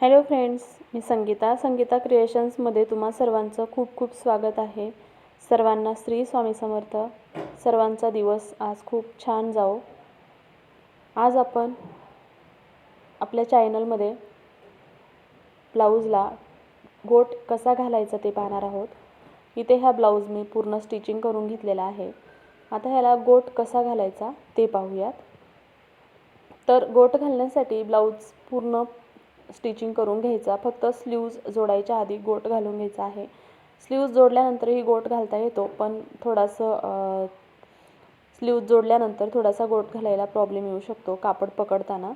Hello friends मी संगीता संगीता क्रिएशन्समध्ये तुम्हा सर्वांचं खूप खूप स्वागत आहे. सर्वांना श्री स्वामी समर्थ. सर्वांचा दिवस आज खूप छान जाओ आज आपण आपल्या चॅनलमध्ये ब्लाऊजला गोट कसा घालायचा ते पाहणार आहोत. इथे हा ब्लाऊज मी पूर्ण स्टिचिंग करून घेतलेला आहे. आता ह्याला गोट कसा घालायचा ते पाहूयात. तर गोट घालण्यासाठी ब्लाऊज पूर्ण स्टिचिंग करून घ्यायचा. फक्त स्लीव्ज जोडायच्या आधी गोट घालून घ्यायचा आहे. स्लीव्ज जोडल्यानंतरही गोट घालता येतो पण थोडासा स्लीव्ज जोडल्यानंतर थोडासा गोट घालायला प्रॉब्लेम येऊ शकतो कापड पकडताना.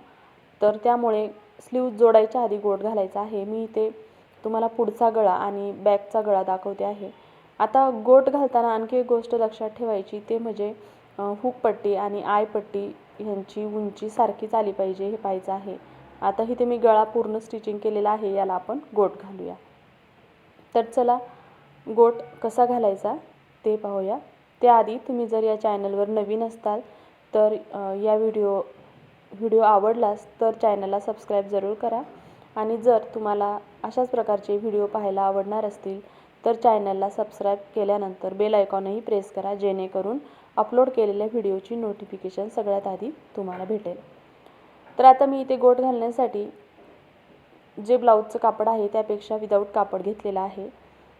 तर त्यामुळे स्लीव्ज जोडायच्या आधी गोट घालायचा आहे. मी इथे तुम्हाला पुढचा गळा आणि बॅकचा गळा दाखवते आहे. आता गोट घालताना आणखी एक गोष्ट लक्षात ठेवायची ते म्हणजे हुकपट्टी आणि आयपट्टी ह्यांची उंची सारखीच आली पाहिजे हे पाहायचं आहे. आता इथे मी गळा पूर्ण स्टिचिंग केलेला आहे याला आपण गोट घालूया. तर चला गोट कसा घालायचा ते पाहूया. त्याआधी तुम्ही जर या चॅनलवर नवीन असताल तर या व्हिडिओ व्हिडिओ आवडलास तर चॅनलला सबस्क्राईब जरूर करा. आणि जर तुम्हाला अशाच प्रकारचे व्हिडिओ पाहायला आवडणार असतील तर चॅनलला सबस्क्राईब केल्यानंतर बेल आयकॉनही प्रेस करा जेणेकरून अपलोड केलेल्या व्हिडिओची नोटिफिकेशन सगळ्यात आधी तुम्हाला भेटेल. तर आता मी इथे गोट घालण्यासाठी जे ब्लाऊजचं कापड आहे त्यापेक्षा विदाऊट कापड घेतलेलं आहे.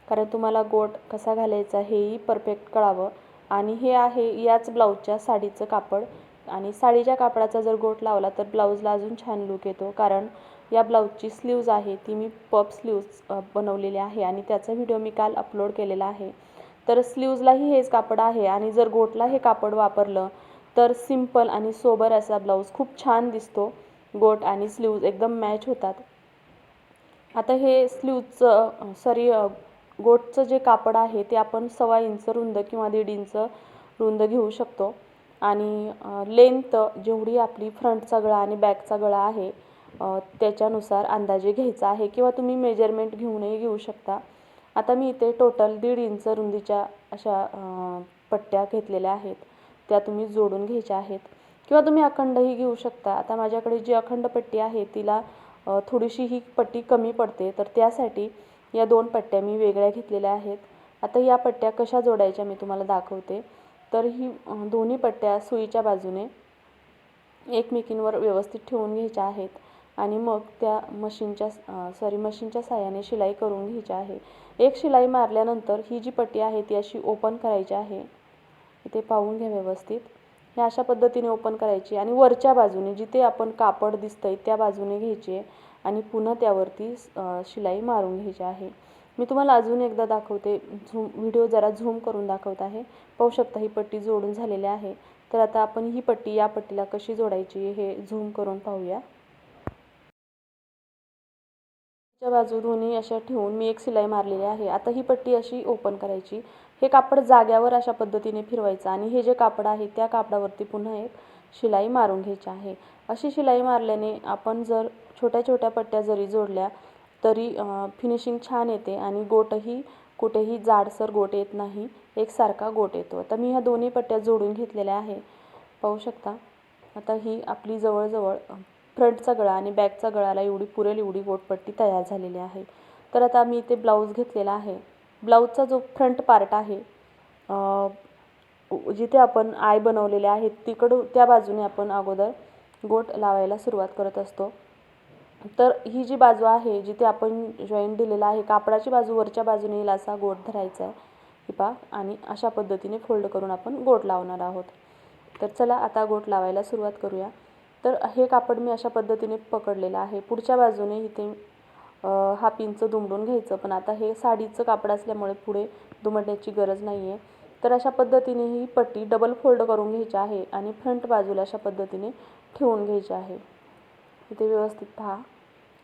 कारण तुम्हाला गोट कसा घालायचा हेही परफेक्ट कळावं. आणि हे आहे याच ब्लाऊजच्या साडीचं कापड. आणि साडीच्या कापडाचा जर गोट लावला तर ब्लाऊजला अजून छान लुक येतो. कारण या ब्लाऊजची स्लीव्ज आहे ती मी पप स्लीव्ज बनवलेली आहे. आणि त्याचा व्हिडिओ मी काल अपलोड केलेला आहे. तर स्लीव्जलाही हेच कापड आहे. आणि जर गोटला हे कापड वापरलं तर सिंपल आणि सोबर असा ब्लाऊज खूप छान दिसतो. गोट आणि स्लीव्ज एकदम मॅच होतात. आता हे स्लीवचं सॉरी गोटचं जे कापड आहे ते आपण सव्वा इंच रुंद किंवा दीड इंच रुंद घेऊ शकतो. आणि लेंथ जेवढी आपली फ्रंटचा गळा आणि बॅकचा गळा आहे त्याच्यानुसार अंदाजे घ्यायचा आहे किंवा तुम्ही मेजरमेंट घेऊनही घेऊ शकता. आता मी इथे टोटल दीड इंच रुंदीच्या अशा पट्ट्या घेतलेल्या आहेत. त्या तुम्ही जोडून घ्यायच्या आहेत. किंवा तुम्ही अखंडही घेऊ शकता. आता माझ्याकडे जी अखंड पट्टी आहे तिला थोडीशी ही पट्टी कमी पडते. तर त्यासाठी या दोन पट्ट्या मी वेगळ्या घेतलेल्या आहेत. आता या पट्ट्या कशा जोडायच्या मी तुम्हाला दाखवते. तर ही दोन्ही पट्ट्या सुईच्या बाजूने एकमेकींवर व्यवस्थित ठेवून घ्यायच्या आहेत. आणि मग त्या मशीनच्या सॉरी मशीनच्या साह्याने शिलाई करून घ्यायची आहे. एक शिलाई मारल्यानंतर ही जी पट्टी आहे ती अशी ओपन करायची आहे. इथे पाहून घ्या व्यवस्थित. हे अशा पद्धतीने ओपन करायची आणि वरच्या बाजूने जिथे आपण कापड दिसतंय त्या बाजूने घ्यायची आहे आणि पुन्हा त्यावरती शिलाई मारून घ्यायची आहे. मी तुम्हाला अजून एकदा दाखवते झूम व्हिडिओ जरा झूम करून दाखवत आहे. पाहू शकता ही पट्टी जोडून झालेली आहे. तर आता आपण ही पट्टी या पट्टीला कशी जोडायची हे झूम करून पाहूया. बाजू दोन्ही अशा ठेवून मी एक शिलाई मारलेली आहे. आता ही पट्टी अशी ओपन करायची. हे कापड जाग्यावर अशा पद्धतीने फिरवायचं आणि हे जे कापड आहे त्या कापडावरती पुन्हा एक शिलाई मारून घ्यायची आहे. अशी शिलाई मारल्याने आपण जर छोट्या छोट्या पट्ट्या जरी जोडल्या तरी फिनिशिंग छान येते आणि गोटही कुठेही जाडसर गोट येत नाही एकसारखा गोट येतो. आता मी ह्या दोन्ही पट्ट्या जोडून घेतलेल्या आहे. पाहू शकता? आता ही आपली जवळजवळ फ्रंटचा गळा आणि बॅकचा गळाला एवढी पुरेल एवढी गोटपट्टी तयार झालेली आहे. तर आता मी इथे ब्लाऊज घेतलेला आहे. ब्लाऊजचा जो फ्रंट पार्ट आहे जिथे आपण आय बनवलेले आहेत तिकडून त्या बाजूने आपण अगोदर गोट लावायला सुरुवात करत असतो. तर ही जी बाजू आहे जिथे आपण जॉईंट दिलेला आहे कापडाची बाजू वरच्या बाजूने येईल असा गोट धरायचा आहे. ही पा आणि अशा पद्धतीने फोल्ड करून आपण गोट लावणार आहोत. तर चला आता गोट लावायला सुरुवात करूया. तर हे कापड मी अशा पद्धतीने पकडलेलं आहे. पुढच्या बाजूने इथे हा पिंच दुमडून घ्यायचं. पण आता हे साडीचं कापड असल्यामुळे पुढे दुमडण्याची गरज नाही आहे तर अशा पद्धतीने ही पट्टी डबल फोल्ड करून घ्यायची आहे आणि फ्रंट बाजूला अशा पद्धतीने ठेवून घ्यायची आहे. इथे व्यवस्थित पहा.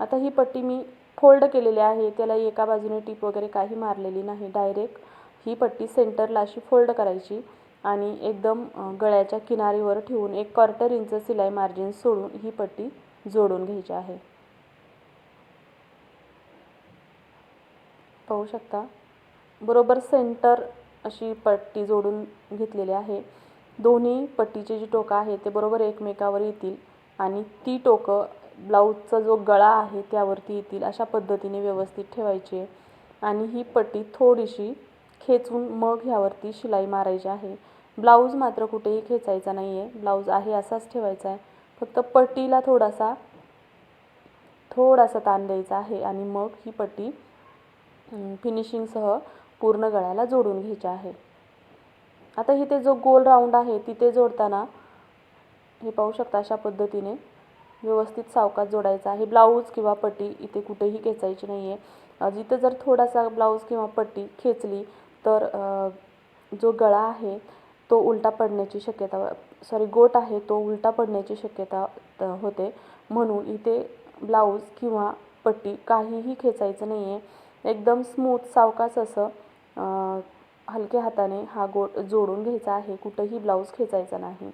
आता ही पट्टी मी फोल्ड केलेली आहे. त्याला एका बाजूने टीप वगैरे काही मारलेली नाही. डायरेक्ट ही पट्टी सेंटरला अशी फोल्ड करायची आणि एकदम गळ्याच्या किनारीवर ठेवून एक क्वार्टर इंच सिलाई मार्जिन सोडून ही पट्टी जोडून घ्यायची आहे. पाहू शकता. बरोबर सेंटर अशी पट्टी जोडून घेतलेली आहे. दोन्ही पट्टीचे जी टोकं आहे ते बरोबर एकमेकावर येतील आणि ती टोकं ब्लाऊजचा जो गळा आहे त्यावरती येतील अशा पद्धतीने व्यवस्थित ठेवायची आहे. आणि ही पट्टी थोडीशी खेचून मग ह्यावरती शिलाई मारायची आहे. ब्लाऊज मात्र कुठेही खेचायचा नाही आहे ब्लाऊज आहे असाच ठेवायचा आहे. फक्त पट्टीला थोडासा थोडासा ताण द्यायचा आहे आणि मग ही पट्टी फिनिशिंगसह पूर्ण गळ्याला जोडून घ्यायचे आहे. आता इथे जो गोल राऊंड आहे तिथे जोडताना हे पाहू शकता अशा पद्धतीने व्यवस्थित सावकाश जोडायचा आहे. ब्लाऊज किंवा पट्टी इथे कुठेही खेचायची नाही आहे जिथं जर थोडासा ब्लाऊज किंवा पट्टी खेचली तर जो गळा आहे तो उलटा पडण्याची शक्यता सॉरी गोट आहे तो उलटा पडण्याची शक्यता होते. म्हणून इथे ब्लाऊज किंवा पट्टी काहीही खेचायचं नाही आहे एकदम स्मूथ सावकास असं हलक्या हाताने हा गोट जोडून घ्यायचा आहे. कुठंही ब्लाऊज खेचायचा नाही.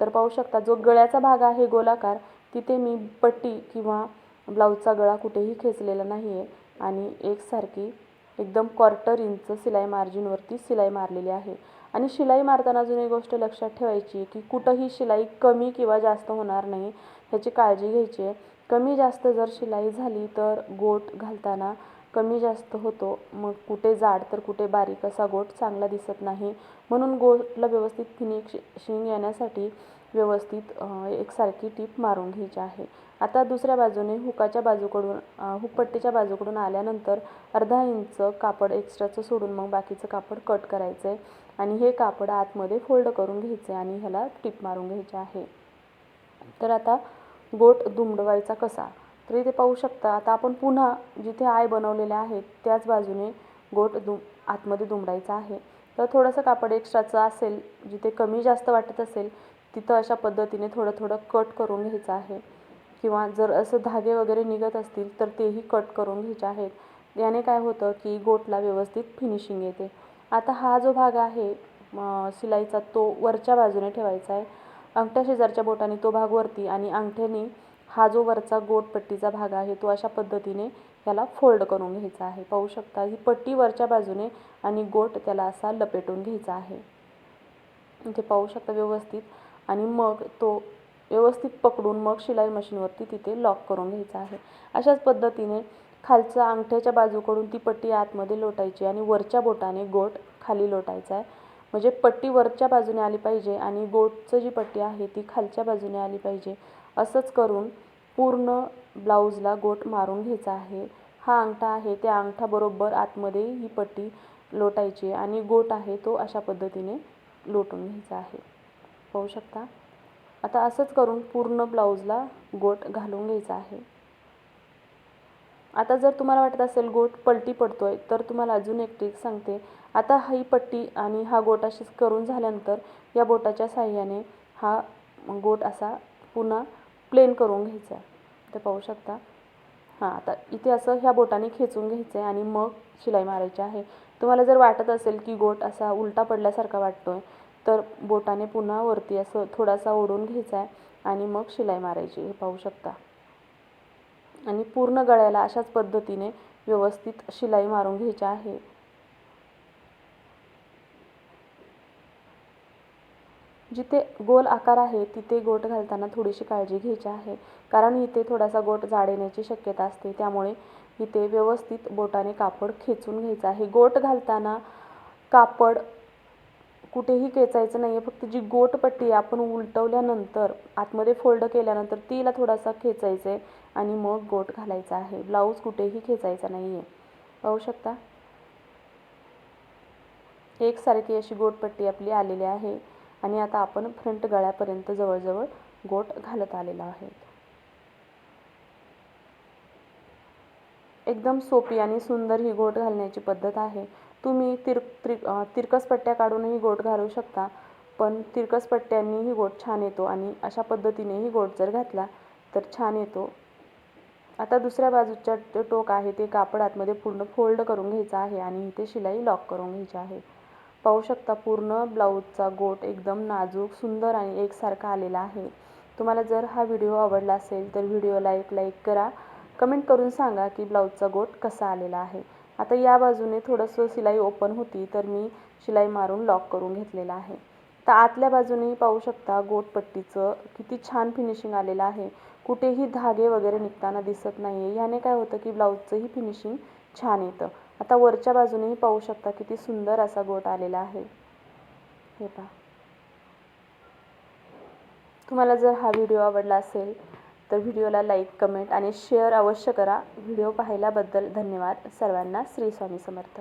तर पाहू शकता जो गळ्याचा भाग आहे गोलाकार तिथे मी पट्टी किंवा ब्लाऊजचा गळा कुठेही खेचलेला नाही आहे आणि एकसारखी एकदम क्वार्टर इंच शिलाई मार्जिनवरती शिलाई मारलेली आहे. आणि शिलाई मारताना अजून एक गोष्ट लक्षात ठेवायची की कुठंही शिलाई कमी किंवा जास्त होणार नाही ह्याची काळजी घ्यायची आहे. कमी जास्त जर शिलाई झाली तर गोट घालताना कमी जास्त होतो मग कुठे जाड तर कुठे बारीक असा गोट चांगला दिसत नाही. म्हणून गोटला व्यवस्थित फिनिशिंग येण्यासाठी व्यवस्थित एकसारखी टीप मारून घ्यायची आहे. आता दुसऱ्या बाजूने हुकाच्या बाजूकडून हुकपट्टीच्या बाजूकडून आल्यानंतर अर्धा इंच कापड एक्स्ट्राचं सोडून मग बाकीचं कापड कट करायचं आहे आणि हे कापड आतमध्ये फोल्ड करून घ्यायचं आहे आणि ह्याला टीप मारून घ्यायची आहे. तर आता गोट दुमडवायचा कसा? तर इथे पाहू शकता. आता आपण पुन्हा जिथे आय बनवलेले आहेत त्याच बाजूने गोट दुम आतमध्ये दुमडायचा आहे. तर थोडंसं कापड एक्स्ट्राचं असेल जिथे कमी जास्त वाटत असेल तिथं अशा पद्धतीने थोडं थोडं कट करून घ्यायचं आहे. किंवा जर असं धागे वगैरे निघत असतील तर तेही कट करून घ्यायचे आहेत. याने काय होतं की गोटला व्यवस्थित फिनिशिंग येते. आता हा जो भाग आहे शिलाईचा तो वरच्या बाजूने ठेवायचा आहे. अंगठ्या शेजारच्या बोटाने तो भाग वरती आणि अंगठ्याने हा जो वरचा गोट पट्टीचा भाग आहे तो अशा पद्धतीने त्याला फोल्ड करून घ्यायचा आहे. पाहू शकता ही पट्टी वरच्या बाजूने आणि गोट त्याला असा लपेटून घ्यायचा आहे. इथे पाहू शकता व्यवस्थित आणि मग तो व्यवस्थित पकडून मग शिलाई मशीनवरती तिथे लॉक करून घ्यायचा आहे. अशाच पद्धतीने खालच्या अंगठ्याच्या बाजूकडून ती पट्टी आतमध्ये लोटायची आणि वरच्या बोटाने गोट खाली लोटायचा आहे. म्हणजे पट्टी वरच्या बाजूने आली पाहिजे आणि गोटचं जी पट्टी आहे ती खालच्या बाजूने आली पाहिजे. असंच करून पूर्ण ब्लाऊजला गोट मारून घ्यायचा आहे. हा अंगठा आहे त्या अंगठाबरोबर आतमध्ये ही पट्टी लोटायची आणि गोट आहे तो अशा पद्धतीने लोटून घ्यायचा आहे. पाहू शकता? आता असंच करून पूर्ण ब्लाऊजला गोट घालून घ्यायचा आहे. आता जर तुम्हाला वाटत असेल गोट पलटी पडतो आहे तर तुम्हाला अजून एक ट्रिक सांगते. आता ही पट्टी आणि हा गोट अशीच करून झाल्यानंतर या बोटाच्या साह्याने हा गोट असा पुन्हा प्लेन करून घ्यायचा आहे. ते पाहू शकता. हां आता इथे असं ह्या बोटाने खेचून घ्यायचं आहे आणि मग शिलाई मारायची आहे. तुम्हाला जर वाटत असेल की गोट असा उलटा पडल्यासारखा वाटतो आहे तर बोटाने पुन्हा वरती असं थोडासा ओढून घ्यायचा आहे आणि मग शिलाई मारायची हे पाहू शकता. आणि पूर्ण गळ्याला अशाच पद्धतीने व्यवस्थित शिलाई मारून घ्यायची आहे. जिथे गोल आकार आहे तिथे गोट घालताना थोडीशी काळजी घ्यायची आहे. कारण इथे थोडासा गोट जाड येण्याची शक्यता असते. त्यामुळे इथे व्यवस्थित बोटाने कापड खेचून घ्यायचं आहे. गोट घालताना कापड कुठेही खेचायचं नाही आहे फक्त जी गोटपट्टी आपण उलटवल्यानंतर आतमध्ये फोल्ड केल्यानंतर तिला थोडासा खेचायचं आहे आणि मग गोट घालायचा आहे. ब्लाऊज कुठेही खेचायचा नाही आहे पाहू शकता? एकसारखी अशी गोटपट्टी आपली आलेली आहे. आणि आता आपण फ्रंट गळ्यापर्यंत जवळजवळ गोट घालत आलेलो आहे. एकदम सोपी आणि सुंदर ही गोट घालण्याची पद्धत आहे. तुम्ही तिर त्रि तिरकस पट्ट्या काढूनही गोट घालू शकता पण तिरकस पट्ट्यांनीही गोट छान येतो आणि अशा पद्धतीनेही गोट जर घातला तर छान येतो. आता दुसऱ्या बाजूच्या टोक आहे ते कापड आतमध्ये पूर्ण फोल्ड करून घ्यायचं आहे आणि इथे शिलाई लॉक करून घ्यायची आहे. पाहू शकता पूर्ण ब्लाऊजचा गोट एकदम नाजूक सुंदर आणि एकसारखा आलेला आहे. तुम्हाला जर हा व्हिडिओ आवडला असेल तर व्हिडिओला एक लाईक करा. कमेंट करून सांगा की ब्लाऊजचा गोट कसा आलेला आहे. आता या बाजूने थोडंसं शिलाई ओपन होती तर मी शिलाई मारून लॉक करून घेतलेला आहे. तर आतल्या बाजूनेही पाहू शकता गोटपट्टीचं किती छान फिनिशिंग आलेलं आहे. कुठेही धागे वगैरे निघताना दिसत नाही आहे ह्याने काय होतं की ब्लाऊजचंही फिनिशिंग छान येतं. आता वरच्या बाजूनेही पाहू शकता किती सुंदर असा गोट आलेला आहे. हे पहा. तुम्हाला जर हा व्हिडिओ आवडला असेल तर व्हिडिओला लाईक कमेंट आणि शेअर अवश्य करा. व्हिडिओ पाहिल्याबद्दल धन्यवाद. सर्वांना श्री स्वामी समर्थ.